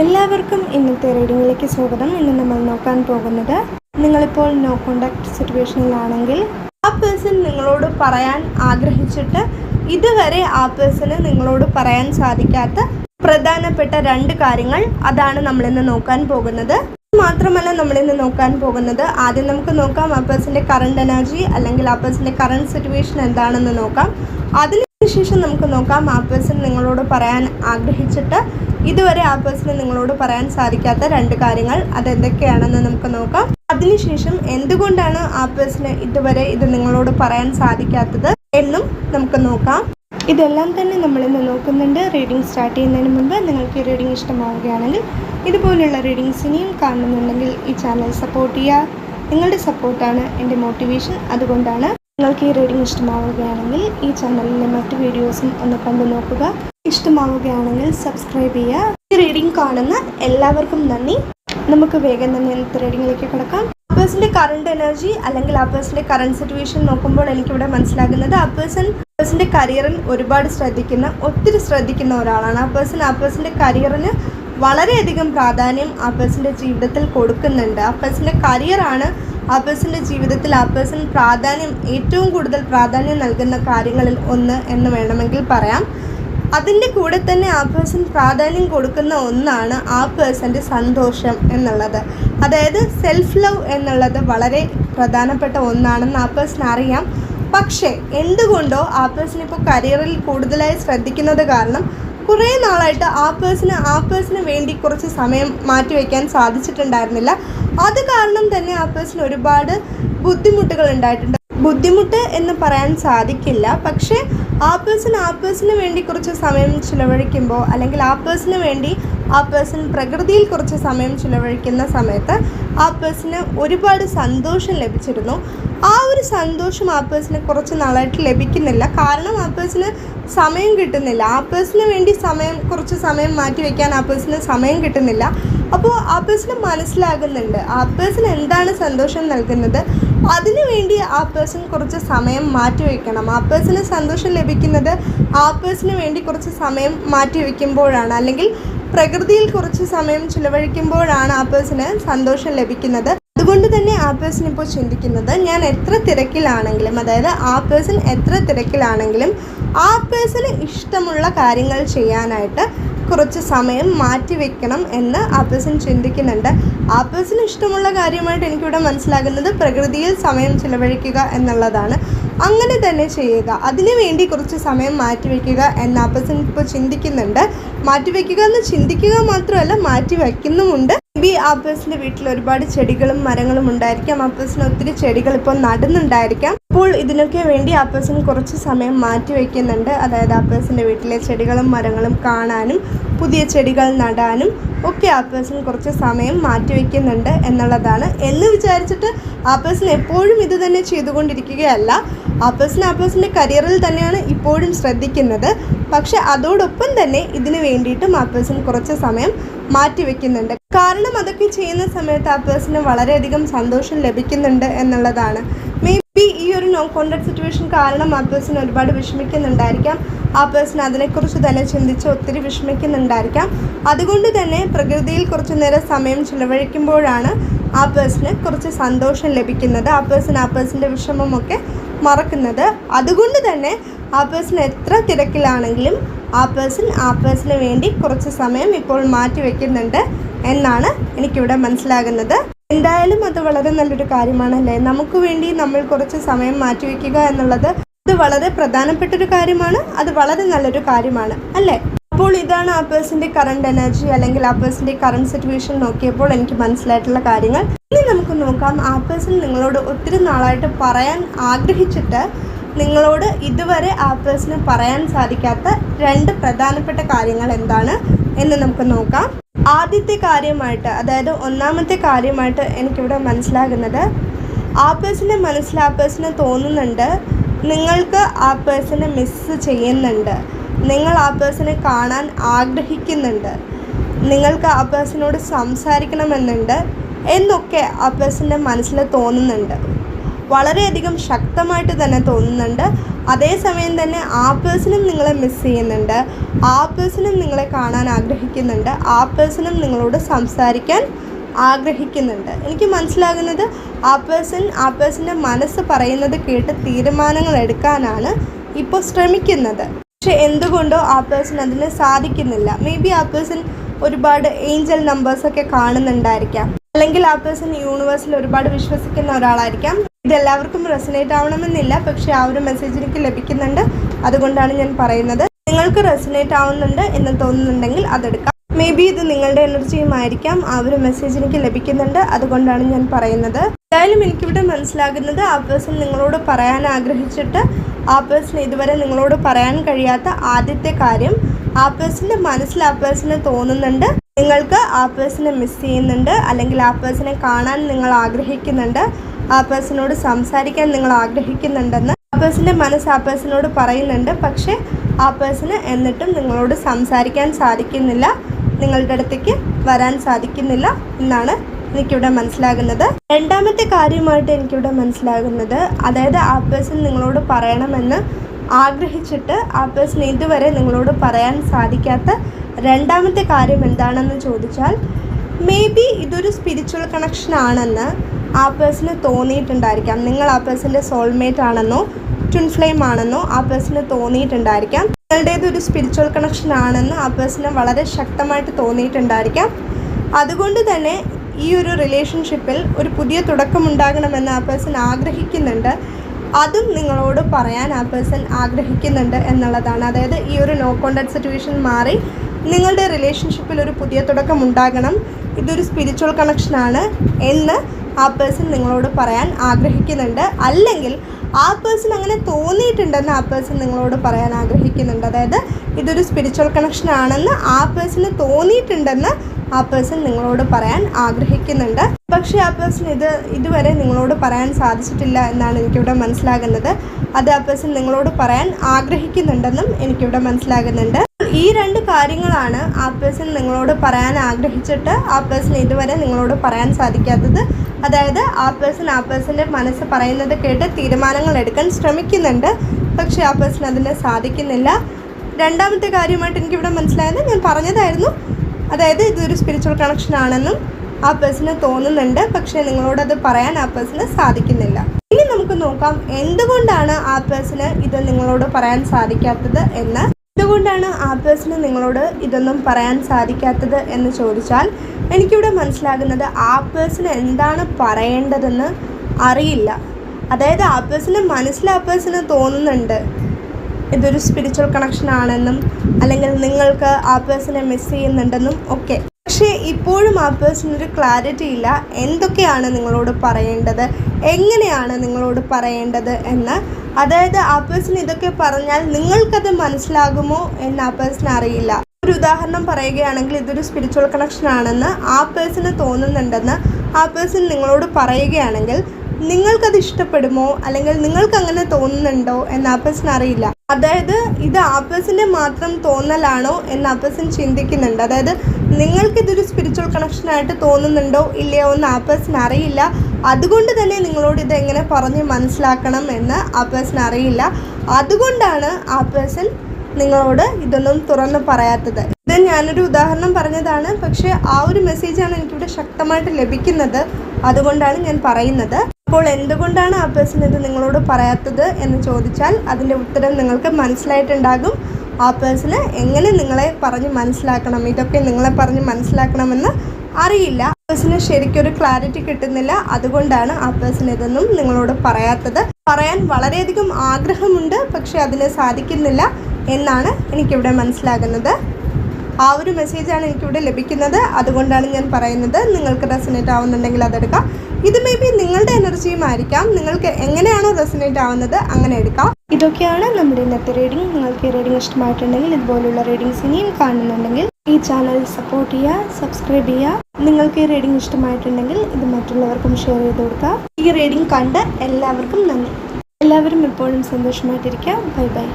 എല്ലാവർക്കും ഇന്നത്തെ റീഡിങ്ങിലേക്ക് സ്വാഗതം. ഇന്ന് നമ്മൾ നോക്കാൻ പോകുന്നത് നിങ്ങളിപ്പോൾ നോ കോണ്ടാക്ട് സിറ്റുവേഷനിലാണെങ്കിൽ ആ പേഴ്സൺ നിങ്ങളോട് പറയാൻ ആഗ്രഹിച്ചിട്ട് ഇതുവരെ ആ പേഴ്സണ് നിങ്ങളോട് പറയാൻ സാധിക്കാത്ത പ്രധാനപ്പെട്ട രണ്ട് കാര്യങ്ങൾ അതാണ് നമ്മളിന്ന് നോക്കാൻ പോകുന്നത്. മാത്രമല്ല നമ്മളിന്ന് നോക്കാൻ പോകുന്നത് ആദ്യം നമുക്ക് നോക്കാം ആ പേഴ്സന്റെ കറണ്ട് എനർജി അല്ലെങ്കിൽ ആ പേഴ്സന്റെ കറണ്ട് സിറ്റുവേഷൻ എന്താണെന്ന് നോക്കാം. അതിനുശേഷം നമുക്ക് നോക്കാം. ആ പേഴ്സൺ നിങ്ങളോട് പറയാൻ ആഗ്രഹിച്ചിട്ട് ഇതുവരെ ആ പേഴ്സണ് നിങ്ങളോട് പറയാൻ സാധിക്കാത്ത രണ്ട് കാര്യങ്ങൾ അതെന്തൊക്കെയാണെന്ന് നമുക്ക് നോക്കാം. അതിനുശേഷം എന്തുകൊണ്ടാണ് ആ പേഴ്സണ് ഇതുവരെ ഇത് നിങ്ങളോട് പറയാൻ സാധിക്കാത്തത് എന്നും നമുക്ക് നോക്കാം. ഇതെല്ലാം തന്നെ നമ്മളിന്ന് നോക്കുന്നുണ്ട്. റീഡിംഗ് സ്റ്റാർട്ട് ചെയ്യുന്നതിന് മുമ്പ് നിങ്ങൾക്ക് ഈ റീഡിംഗ് ഇഷ്ടമാവുകയാണെങ്കിൽ ഇതുപോലുള്ള റീഡിങ്സ് ഇനിയും കാണുന്നുണ്ടെങ്കിൽ ഈ ചാനൽ സപ്പോർട്ട് ചെയ്യുക. നിങ്ങളുടെ സപ്പോർട്ടാണ് എന്റെ മോട്ടിവേഷൻ അതുകൊണ്ടാണ് നിങ്ങൾക്ക് ഈ റീഡിംഗ് ഇഷ്ടമാവുകയാണെങ്കിൽ ഈ ചാനലിലെ മറ്റ് വീഡിയോസും ഒന്ന് കണ്ടു നോക്കുക. ഇഷ്ടമാവുകയാണെങ്കിൽ സബ്സ്ക്രൈബ് ചെയ്യുക. ഈ റീഡിംഗ് കാണുന്ന എല്ലാവർക്കും നന്ദി. നമുക്ക് വേഗം തന്നെ ഇന്നത്തെ റീഡിങ്ങിലേക്ക് കിടക്കാം. പേഴ്സന്റെ കറണ്ട് എനർജി അല്ലെങ്കിൽ ആ കറണ്ട് സിറ്റുവേഷൻ നോക്കുമ്പോൾ എനിക്കിവിടെ മനസ്സിലാകുന്നത് അബേഴ്സൺ പേഴ്സന്റെ കരിയറിൽ ഒരുപാട് ശ്രദ്ധിക്കുന്ന ഒത്തിരി ശ്രദ്ധിക്കുന്ന ഒരാളാണ് ആ പേഴ്സൺ കരിയറിന് വളരെയധികം പ്രാധാന്യം ആ ജീവിതത്തിൽ കൊടുക്കുന്നുണ്ട്. ആ കരിയറാണ് ആ പേഴ്സന്റെ ജീവിതത്തിൽ ആ പേഴ്സൺ പ്രാധാന്യം ഏറ്റവും കൂടുതൽ പ്രാധാന്യം നൽകുന്ന കാര്യങ്ങളിൽ ഒന്ന് എന്ന് വേണമെങ്കിൽ പറയാം. അതിന്റെ കൂടെ തന്നെ ആ പേഴ്സൺ പ്രാധാന്യം കൊടുക്കുന്ന ഒന്നാണ് ആ പേഴ്സന്റെ സന്തോഷം എന്നുള്ളത്. അതായത് സെൽഫ് ലവ് എന്നുള്ളത് വളരെ പ്രധാനപ്പെട്ട ഒന്നാണെന്ന് ആ പേഴ്സൺ അറിയാം. പക്ഷേ എന്തുകൊണ്ടോ ആ പേഴ്സൺ ഇപ്പോൾ കരിയറിൽ കൂടുതലായി ശ്രദ്ധിക്കുന്നത് കാരണം കുറേ നാളായിട്ട് ആ പേഴ്സണ് ആ പേഴ്സണ് വേണ്ടി കുറച്ച് സമയം മാറ്റിവെക്കാൻ സാധിച്ചിട്ടുണ്ടായിരുന്നില്ല. അത് കാരണം തന്നെ ആ പേഴ്സൺ ഒരുപാട് ബുദ്ധിമുട്ടുകൾ ഉണ്ടായിട്ടുണ്ട്. ബുദ്ധിമുട്ട് എന്ന് പറയാൻ സാധിക്കില്ല. പക്ഷേ ആ പേഴ്സൺ ആ പേഴ്സണ് വേണ്ടി കുറച്ച് സമയം ചിലവഴിക്കുമ്പോൾ അല്ലെങ്കിൽ ആ പേഴ്സണ് വേണ്ടി ആ പേഴ്സൺ പ്രകൃതിയിൽ കുറച്ച് സമയം ചിലവഴിക്കുന്ന സമയത്ത് ആ പേഴ്സണ് ഒരുപാട് സന്തോഷം ലഭിച്ചിരുന്നു ആ ഒരു സന്തോഷം ആ പേഴ്സണ് കുറച്ച് നാളായിട്ട് ലഭിക്കുന്നില്ല കാരണം ആ പേഴ്സണ് സമയം കിട്ടുന്നില്ല ആ പേഴ്സണിന് വേണ്ടി സമയം കുറച്ച് സമയം മാറ്റി വയ്ക്കാൻ ആ പേഴ്സണ് സമയം കിട്ടുന്നില്ല അപ്പോൾ ആ പേഴ്സണ് മനസ്സിലാകുന്നുണ്ട് ആ പേഴ്സൺ എന്താണ് സന്തോഷം നൽകുന്നത് അതിനു വേണ്ടി ആ പേഴ്സൺ കുറച്ച് സമയം മാറ്റി വയ്ക്കണം ആ പേഴ്സണ് സന്തോഷം ലഭിക്കുന്നത് ആ പേഴ്സണിന് വേണ്ടി കുറച്ച് സമയം മാറ്റി വയ്ക്കുമ്പോഴാണ് അല്ലെങ്കിൽ പ്രകൃതിയിൽ കുറച്ച് സമയം ചിലവഴിക്കുമ്പോഴാണ് ആ സന്തോഷം ലഭിക്കുന്നത്. അതുകൊണ്ട് തന്നെ ആ പേഴ്സൺ ഇപ്പോൾ ചിന്തിക്കുന്നത് ഞാൻ എത്ര തിരക്കിലാണെങ്കിലും അതായത് ആ പേഴ്സൺ എത്ര തിരക്കിലാണെങ്കിലും ആ ഇഷ്ടമുള്ള കാര്യങ്ങൾ ചെയ്യാനായിട്ട് കുറച്ച് സമയം മാറ്റി വെക്കണം എന്ന് ആ പേഴ്സൺ ചിന്തിക്കുന്നുണ്ട്. ആ പേഴ്സൺ ഇഷ്ടമുള്ള കാര്യമായിട്ട് എനിക്കിവിടെ മനസ്സിലാകുന്നത് പ്രകൃതിയിൽ സമയം ചിലവഴിക്കുക എന്നുള്ളതാണ്. അങ്ങനെ തന്നെ ചെയ്യുക. അതിനു വേണ്ടി കുറച്ച് സമയം മാറ്റിവെക്കുക എന്ന ആ ഇപ്പോൾ ചിന്തിക്കുന്നുണ്ട്. മാറ്റിവെക്കുക എന്ന് ചിന്തിക്കുക മാത്രമല്ല മാറ്റി വയ്ക്കുന്നുമുണ്ട് ബി ആ പേഴ്സന്റെ വീട്ടിൽ ഒരുപാട് ചെടികളും മരങ്ങളും ഉണ്ടായിരിക്കാം. ആപ്പേഴ്സിന് ഒത്തിരി ചെടികൾ ഇപ്പോൾ നടുന്നുണ്ടായിരിക്കാം. അപ്പോൾ ഇതിനൊക്കെ വേണ്ടി ആപ്പേഴ്സിന് കുറച്ച് സമയം മാറ്റി വയ്ക്കുന്നുണ്ട്. അതായത് ആ പേഴ്സന്റെ വീട്ടിലെ ചെടികളും മരങ്ങളും കാണാനും പുതിയ ചെടികൾ നടാനും ഒക്കെ ആപ്പേഴ്സിന് കുറച്ച് സമയം മാറ്റി വയ്ക്കുന്നുണ്ട് എന്നുള്ളതാണ്. എന്ന് വിചാരിച്ചിട്ട് ആപ്പേഴ്സിന് എപ്പോഴും ഇത് തന്നെ ചെയ്തുകൊണ്ടിരിക്കുകയല്ല. ആപ്പേഴ്സിന് പേഴ്സൺ ആ പേഴ്സന്റെ കരിയറിൽ തന്നെയാണ് ഇപ്പോഴും ശ്രദ്ധിക്കുന്നത്. പക്ഷെ അതോടൊപ്പം തന്നെ ഇതിന് വേണ്ടിയിട്ടും ആപ്പേഴ്സിന് കുറച്ച് സമയം മാറ്റി വയ്ക്കുന്നുണ്ട്. കാരണം അതൊക്കെ ചെയ്യുന്ന സമയത്ത് ആ പേഴ്സണ് വളരെയധികം സന്തോഷം ലഭിക്കുന്നുണ്ട് എന്നുള്ളതാണ്. മേ ബി ഈ ഒരു നോ കോണ്ടാക്ട് സിറ്റുവേഷൻ കാരണം ആ പേഴ്സൺ ഒരുപാട് വിഷമിക്കുന്നുണ്ടായിരിക്കാം. ആ പേഴ്സൺ അതിനെക്കുറിച്ച് തന്നെ ചിന്തിച്ച് ഒത്തിരി വിഷമിക്കുന്നുണ്ടായിരിക്കാം. അതുകൊണ്ട് തന്നെ പ്രകൃതിയിൽ കുറച്ച് നേരം സമയം ചിലവഴിക്കുമ്പോഴാണ് ആ പേഴ്സണ് കുറച്ച് സന്തോഷം ലഭിക്കുന്നത്. ആ പേഴ്സൺ ആ പേഴ്സന്റെ വിഷമമൊക്കെ മറക്കുന്നത്. അതുകൊണ്ട് തന്നെ ആ പേഴ്സൺ എത്ര തിരക്കിലാണെങ്കിലും ആ പേഴ്സൺ ആ പേഴ്സണിന് വേണ്ടി കുറച്ച് സമയം ഇപ്പോൾ മാറ്റി വയ്ക്കുന്നുണ്ട് എന്നാണ് എനിക്കിവിടെ മനസ്സിലാകുന്നത്. എന്തായാലും അത് വളരെ നല്ലൊരു കാര്യമാണല്ലേ? നമുക്ക് വേണ്ടി നമ്മൾ കുറച്ച് സമയം മാറ്റിവെക്കുക എന്നുള്ളത് അത് വളരെ പ്രധാനപ്പെട്ട ഒരു കാര്യമാണ്. അത് വളരെ നല്ലൊരു കാര്യമാണ് അല്ലേ? അപ്പോൾ ഇതാണ് ആ പേഴ്സന്റെ കറണ്ട് എനർജി അല്ലെങ്കിൽ ആ പേഴ്സന്റെ കറണ്ട് സിറ്റുവേഷൻ നോക്കിയപ്പോൾ എനിക്ക് മനസ്സിലായിട്ടുള്ള കാര്യങ്ങൾ. ഇനി നമുക്ക് നോക്കാം. ആ പേഴ്സൺ നിങ്ങളോട് ഒത്തിരി നാളായിട്ട് പറയാൻ ആഗ്രഹിച്ചിട്ട് നിങ്ങളോട് ഇതുവരെ ആ പേഴ്സണ് പറയാൻ സാധിക്കാത്ത രണ്ട് പ്രധാനപ്പെട്ട കാര്യങ്ങൾ എന്താണ് എന്ന് നമുക്ക് നോക്കാം. ആദ്യത്തെ കാര്യമായിട്ട് അതായത് ഒന്നാമത്തെ കാര്യമായിട്ട് എനിക്കിവിടെ മനസ്സിലാകുന്നത് ആ പേഴ്സന്റെ മനസ്സിൽ ആ പേഴ്സണ് തോന്നുന്നുണ്ട് നിങ്ങൾക്ക് ആ പേഴ്സണെ മിസ്സ് ചെയ്യുന്നുണ്ട് നിങ്ങൾ ആ പേഴ്സിനെ കാണാൻ ആഗ്രഹിക്കുന്നുണ്ട് നിങ്ങൾക്ക് ആ പേഴ്സണോട് സംസാരിക്കണമെന്നുണ്ട് എന്നൊക്കെ ആ പേഴ്സന്റെ മനസ്സിൽ തോന്നുന്നുണ്ട്. വളരെയധികം ശക്തമായിട്ട് തന്നെ തോന്നുന്നുണ്ട്. അതേസമയം തന്നെ ആ പേഴ്സണും നിങ്ങളെ മിസ് ചെയ്യുന്നുണ്ട്. ആ പേഴ്സണും നിങ്ങളെ കാണാൻ ആഗ്രഹിക്കുന്നുണ്ട്. ആ പേഴ്സണും നിങ്ങളോട് സംസാരിക്കാൻ ആഗ്രഹിക്കുന്നുണ്ട്. എനിക്ക് മനസ്സിലാകുന്നത് ആ പേഴ്സൺ ആ പേഴ്സന്റെ മനസ്സ് പറയുന്നത് കേട്ട് തീരുമാനങ്ങൾ എടുക്കാനാണ് ഇപ്പോൾ ശ്രമിക്കുന്നത്. പക്ഷെ എന്തുകൊണ്ടോ ആ പേഴ്സൺ അതിന് സാധിക്കുന്നില്ല. മേ ബി ആ പേഴ്സൺ ഒരുപാട് ഏഞ്ചൽ നമ്പേഴ്സൊക്കെ കാണുന്നുണ്ടായിരിക്കാം. അല്ലെങ്കിൽ ആ പേഴ്സൺ യൂണിവേഴ്സിൽ ഒരുപാട് വിശ്വസിക്കുന്ന ഒരാളായിരിക്കാം. ഇതെല്ലാവർക്കും റെസനേറ്റ് ആവണമെന്നില്ല. പക്ഷേ ആ ഒരു മെസ്സേജ് എനിക്ക് ലഭിക്കുന്നുണ്ട്. അതുകൊണ്ടാണ് ഞാൻ പറയുന്നത്. നിങ്ങൾക്ക് റെസനേറ്റ് ആവുന്നുണ്ട് എന്ന് തോന്നുന്നുണ്ടെങ്കിൽ അതെടുക്കാം. മേ ബി ഇത് നിങ്ങളുടെ എനർജിയും ആയിരിക്കാം. ആ ഒരു മെസ്സേജ് എനിക്ക് ലഭിക്കുന്നുണ്ട്. അതുകൊണ്ടാണ് ഞാൻ പറയുന്നത്. എന്തായാലും എനിക്കിവിടെ മനസ്സിലാകുന്നത് ആ പേഴ്സൺ നിങ്ങളോട് പറയാൻ ആഗ്രഹിച്ചിട്ട് ആ പേഴ്സൺ ഇതുവരെ നിങ്ങളോട് പറയാൻ കഴിയാത്ത ആദ്യത്തെ കാര്യം ആ പേഴ്സന്റെ മനസ്സിൽ ആ പേഴ്സണ് തോന്നുന്നുണ്ട്. നിങ്ങൾക്ക് ആ പേഴ്സണെ മിസ് ചെയ്യുന്നുണ്ട്. അല്ലെങ്കിൽ ആ പേഴ്സണെ കാണാൻ നിങ്ങൾ ആഗ്രഹിക്കുന്നുണ്ട്. ആ പേഴ്സണോട് സംസാരിക്കാൻ നിങ്ങൾ ആഗ്രഹിക്കുന്നുണ്ടെന്ന് ആ പേഴ്സന്റെ മനസ്സ് ആ പേഴ്സണോട് പറയുന്നുണ്ട്. പക്ഷേ ആ പേഴ്സണ് എന്നിട്ടും നിങ്ങളോട് സംസാരിക്കാൻ സാധിക്കുന്നില്ല. നിങ്ങളുടെ അടുത്തേക്ക് വരാൻ സാധിക്കുന്നില്ല എന്നാണ് എനിക്കിവിടെ മനസ്സിലാകുന്നത്. രണ്ടാമത്തെ കാര്യമായിട്ട് എനിക്കിവിടെ മനസ്സിലാകുന്നത് അതായത് ആ പേഴ്സൺ നിങ്ങളോട് പറയണമെന്ന് ആഗ്രഹിച്ചിട്ട് ആ പേഴ്സൺ ഇതുവരെ നിങ്ങളോട് പറയാൻ സാധിക്കാത്ത രണ്ടാമത്തെ കാര്യം എന്താണെന്ന് ചോദിച്ചാൽ മേ ബി ഇതൊരു സ്പിരിച്വൽ കണക്ഷൻ ആണെന്ന് ആ പേഴ്സന് തോന്നിയിട്ടുണ്ടായിരിക്കാം. നിങ്ങൾ ആ പേഴ്സന്റെ സോൾമേറ്റ് ആണെന്നോ ട്വിൻ ഫ്ലെയിം ആണെന്നോ ആ പേഴ്സന് തോന്നിയിട്ടുണ്ടായിരിക്കാം. നിങ്ങളുടേത് ഒരു സ്പിരിച്വൽ കണക്ഷൻ ആണെന്ന് ആ പേഴ്സണ് വളരെ ശക്തമായിട്ട് തോന്നിയിട്ടുണ്ടായിരിക്കാം. അതുകൊണ്ട് തന്നെ ഈ ഒരു റിലേഷൻഷിപ്പിൽ ഒരു പുതിയ തുടക്കമുണ്ടാകണമെന്ന് ആ പേഴ്സൺ ആഗ്രഹിക്കുന്നുണ്ട്. അതും നിങ്ങളോട് പറയാൻ ആ പേഴ്സൺ ആഗ്രഹിക്കുന്നുണ്ട് എന്നുള്ളതാണ്. അതായത് ഈ ഒരു നോ കോണ്ടാക്ട് സിറ്റുവേഷൻ മാറി നിങ്ങളുടെ റിലേഷൻഷിപ്പിൽ ഒരു പുതിയ തുടക്കം ഉണ്ടാകണം. ഇതൊരു സ്പിരിച്വൽ കണക്ഷനാണ് എന്ന് ആ പേഴ്സൺ നിങ്ങളോട് പറയാൻ ആഗ്രഹിക്കുന്നുണ്ട്. അല്ലെങ്കിൽ ആ പേഴ്സൺ അങ്ങനെ തോന്നിയിട്ടുണ്ടെന്ന് ആ പേഴ്സൺ നിങ്ങളോട് പറയാൻ ആഗ്രഹിക്കുന്നുണ്ട്. അതായത് ഇതൊരു സ്പിരിച്വൽ കണക്ഷൻ ആണെന്ന് ആ പേഴ്സണ് തോന്നിയിട്ടുണ്ടെന്ന് ആ പേഴ്സൺ നിങ്ങളോട് പറയാൻ ആഗ്രഹിക്കുന്നുണ്ട്. പക്ഷേ ആ പേഴ്സൺ ഇത് ഇതുവരെ നിങ്ങളോട് പറയാൻ സാധിച്ചിട്ടില്ല എന്നാണ് എനിക്കിവിടെ മനസ്സിലാകുന്നത്. അത് ആ പേഴ്സൺ നിങ്ങളോട് പറയാൻ ആഗ്രഹിക്കുന്നുണ്ടെന്നും എനിക്കിവിടെ മനസ്സിലാകുന്നുണ്ട്. ഈ രണ്ട് കാര്യങ്ങളാണ് ആ പേഴ്സൺ നിങ്ങളോട് പറയാൻ ആഗ്രഹിച്ചിട്ട് ആ പേഴ്സൺ ഇതുവരെ നിങ്ങളോട് പറയാൻ സാധിക്കാത്തത്. അതായത് ആ പേഴ്സൺ ആ പേഴ്സന്റെ മനസ്സ് പറയുന്നത് കേട്ട് തീരുമാനങ്ങൾ എടുക്കാൻ ശ്രമിക്കുന്നുണ്ട്. പക്ഷേ ആ പേഴ്സൺ അതിന് സാധിക്കുന്നില്ല. രണ്ടാമത്തെ കാര്യമായിട്ട് എനിക്കിവിടെ മനസ്സിലായത് ഞാൻ പറഞ്ഞതായിരുന്നു. അതായത് ഇതൊരു സ്പിരിച്വൽ കണക്ഷൻ ആണെന്നും ആ പേഴ്സണ് തോന്നുന്നുണ്ട്. പക്ഷേ നിങ്ങളോടത് പറയാൻ ആ പേഴ്സണ് സാധിക്കുന്നില്ല. ഇനി നമുക്ക് നോക്കാം എന്തുകൊണ്ടാണ് ആ പേഴ്സണ് ഇത് നിങ്ങളോട് പറയാൻ സാധിക്കാത്തത് എന്ന്. എന്തുകൊണ്ടാണ് ആ പേഴ്സണ് നിങ്ങളോട് ഇതൊന്നും പറയാൻ സാധിക്കാത്തത് എന്ന് ചോദിച്ചാൽ എനിക്കിവിടെ മനസ്സിലാകുന്നത് ആ പേഴ്സണ് എന്താണ് പറയേണ്ടതെന്ന് അറിയില്ല. അതായത് ആ പേഴ്സണ് മനസ്സിൽ ആ പേഴ്സണ് തോന്നുന്നുണ്ട്. ഇതൊരു സ്പിരിച്വൽ കണക്ഷൻ ആണെന്നും അല്ലെങ്കിൽ നിങ്ങൾക്ക് ആ പേഴ്സണെ മിസ് ചെയ്യുന്നുണ്ടെന്നും ഒക്കെ. പക്ഷേ ഇപ്പോഴും ആ പേഴ്സണൊരു ക്ലാരിറ്റി ഇല്ല. എന്തൊക്കെയാണ് നിങ്ങളോട് പറയേണ്ടത്? എങ്ങനെയാണ് നിങ്ങളോട് പറയേണ്ടത് എന്ന്. അതായത് ആ പേഴ്സൺ ഇതൊക്കെ പറഞ്ഞാൽ നിങ്ങൾക്കത് മനസ്സിലാകുമോ എന്ന് ആ പേഴ്സൺ അറിയില്ല. ഒരു ഉദാഹരണം പറയുകയാണെങ്കിൽ ഇതൊരു സ്പിരിച്വൽ കണക്ഷൻ ആണെന്ന് ആ പേഴ്സണ് തോന്നുന്നുണ്ടെന്ന് ആ പേഴ്സൺ നിങ്ങളോട് പറയുകയാണെങ്കിൽ നിങ്ങൾക്കത് ഇഷ്ടപ്പെടുമോ? അല്ലെങ്കിൽ നിങ്ങൾക്ക് അങ്ങനെ തോന്നുന്നുണ്ടോ എന്ന് ആ പേഴ്സൺ അറിയില്ല. അതായത് ഇത് ആപ്പസിന് മാത്രം തോന്നലാണോ എന്ന് ആപ്പസൻ ചിന്തിക്കുന്നുണ്ട്. അതായത് നിങ്ങൾക്ക് ഇതൊരു സ്പിരിച്വൽ കണക്ഷനായിട്ട് തോന്നുന്നുണ്ടോ? ഇല്ലയോ എന്ന് ആപ്പസിന് അറിയില്ല. അതുകൊണ്ട് തന്നെ നിങ്ങളോട് ഇത് എങ്ങനെ പറഞ്ഞ് മനസ്സിലാക്കണം എന്ന് ആപ്പസിന് അറിയില്ല. അതുകൊണ്ടാണ് ആപ്പസൻ നിങ്ങളോട് ഇതൊന്നും തുറന്ന് പറയാത്തത്. ഇത് ഞാനൊരു ഉദാഹരണം പറഞ്ഞതാണ്. പക്ഷേ ആ ഒരു മെസ്സേജാണ് എനിക്കിവിടെ ശക്തമായിട്ട് ലഭിക്കുന്നത്. അതുകൊണ്ടാണ് ഞാൻ പറയുന്നത്. അപ്പോൾ എന്തുകൊണ്ടാണ് ആ പേഴ്സൺ ഇത് നിങ്ങളോട് പറയാത്തത് എന്ന് ചോദിച്ചാൽ അതിന്റെ ഉത്തരം നിങ്ങൾക്ക് മനസ്സിലായിട്ടുണ്ടാകും. ആ പേഴ്സണ് എങ്ങനെ നിങ്ങളെ പറഞ്ഞ് മനസ്സിലാക്കണം? ഇതൊക്കെ നിങ്ങളെ പറഞ്ഞ് മനസ്സിലാക്കണമെന്ന് അറിയില്ല. പേഴ്സണ് ശരിക്കൊരു ക്ലാരിറ്റി കിട്ടുന്നില്ല. അതുകൊണ്ടാണ് ആ പേഴ്സൺ ഇതൊന്നും നിങ്ങളോട് പറയാത്തത്. പറയാൻ വളരെയധികം ആഗ്രഹമുണ്ട് പക്ഷെ അതിന് സാധിക്കുന്നില്ല എന്നാണ് എനിക്കിവിടെ മനസ്സിലാകുന്നത്. ആ ഒരു മെസ്സേജാണ് എനിക്കിവിടെ ലഭിക്കുന്നത്. അതുകൊണ്ടാണ് ഞാൻ പറയുന്നത്. നിങ്ങൾക്ക് റെസനേറ്റ് ആവുന്നുണ്ടെങ്കിൽ അതെടുക്കാം. ഇത് മേ ബി നിങ്ങളുടെ എനർജിയും ആയിരിക്കാം. നിങ്ങൾക്ക് എങ്ങനെയാണോ റെസിനേറ്റ് ആവുന്നത് അങ്ങനെ എടുക്കാം. ഇതൊക്കെയാണ് നമ്മുടെ ഇന്നത്തെ റീഡിംഗ് നിങ്ങൾക്ക് ഈ റീഡിംഗ് ഇഷ്ടമായിട്ടുണ്ടെങ്കിൽ ഇതുപോലുള്ള റീഡിങ്സ് ഇനിയും കാണുന്നുണ്ടെങ്കിൽ ഈ ചാനൽ സപ്പോർട്ട് ചെയ്യുക സബ്സ്ക്രൈബ് ചെയ്യുക. നിങ്ങൾക്ക് ഈ റീഡിംഗ് ഇഷ്ടമായിട്ടുണ്ടെങ്കിൽ ഇത് മറ്റുള്ളവർക്കും ഷെയർ ചെയ്ത് കൊടുക്കുക. ഈ റീഡിംഗ് കണ്ട് എല്ലാവർക്കും നന്ദി. എല്ലാവരും എപ്പോഴും സന്തോഷമായിട്ടിരിക്കുക. Bye bye